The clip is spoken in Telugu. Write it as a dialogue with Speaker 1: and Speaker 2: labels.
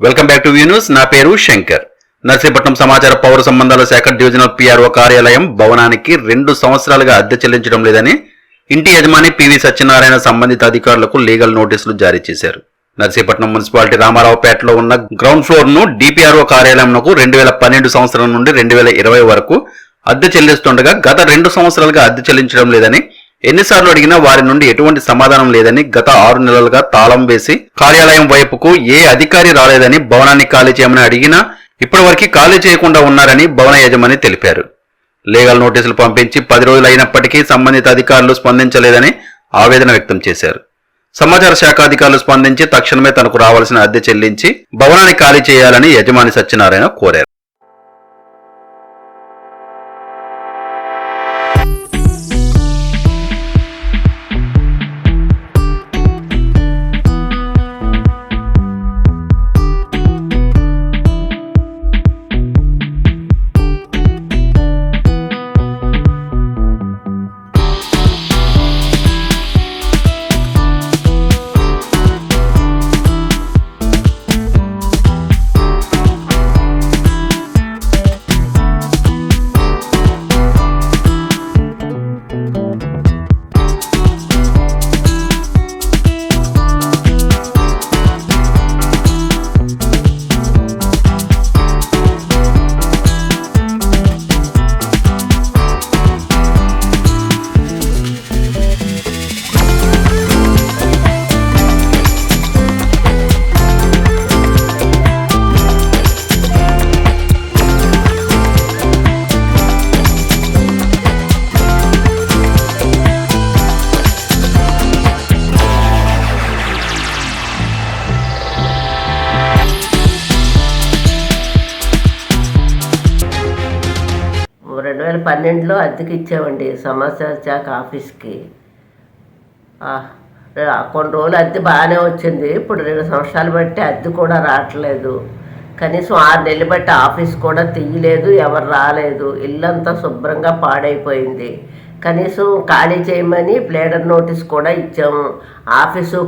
Speaker 1: Welcome back to View News. నా పేరు శంకర్. నర్సీపట్నం సమాచార పౌర సంబంధాల శాఖ డివిజనల్ పిఆర్ఓ కార్యాలయం భవనానికి రెండు సంవత్సరాలుగా అద్దె చెల్లించడం లేదని ఇంటి యజమాని పివి సత్యనారాయణ సంబంధిత అధికారులకు లీగల్ నోటీసులు జారీ చేశారు. నర్సీపట్నం మున్సిపాలిటీ రామారావుపేటలో ఉన్న గ్రౌండ్ ఫ్లోర్ను డిపిఆర్ఓ కార్యాలయంకు రెండు వేల పన్నెండు సంవత్సరం నుండి రెండు వేల ఇరవై వరకు అద్దె చెల్లిస్తుండగా గత రెండు సంవత్సరాలుగా అద్దె చెల్లించడం లేదని ఎన్నిసార్లు అడిగినా వారి నుండి ఎటువంటి సమాధానం లేదని గత ఆరు నెలలుగా తాళం వేసి కార్యాలయం వైపుకు ఏ అధికారి రాలేదని భవనాన్ని ఖాళీ చేయమని అడిగినా ఇప్పటివరకు ఖాళీ చేయకుండా ఉన్నారని భవన యజమాని తెలిపారు. లీగల్ నోటీసులు పంపించి పది రోజులు అయినప్పటికీ సంబంధిత అధికారులు స్పందించలేదని ఆవేదన వ్యక్తం చేశారు. సమాచార శాఖ అధికారులు స్పందించి తక్షణమే తనకు రావాల్సిన అద్దె చెల్లించి భవనాన్ని ఖాళీ చేయాలని యజమాని సత్యనారాయణ కోరారు.
Speaker 2: రెండు వేల పన్నెండులో అద్దెకి ఇచ్చామండి. సమాచార శాఖ ఆఫీస్కి. కొన్ని రోజులు అద్దె బాగానే వచ్చింది. ఇప్పుడు రెండు సంవత్సరాలు బట్టి అద్దె కూడా రావట్లేదు. కనీసం ఆరు నెలలు బట్టి ఆఫీస్ కూడా తీయలేదు ఎవరు రాలేదు. ఇల్లంతా శుభ్రంగా పాడైపోయింది. కనీసం ఖాళీ చేయమని ప్లేడర్ నోటీస్ కూడా ఇచ్చాము. ఆఫీసు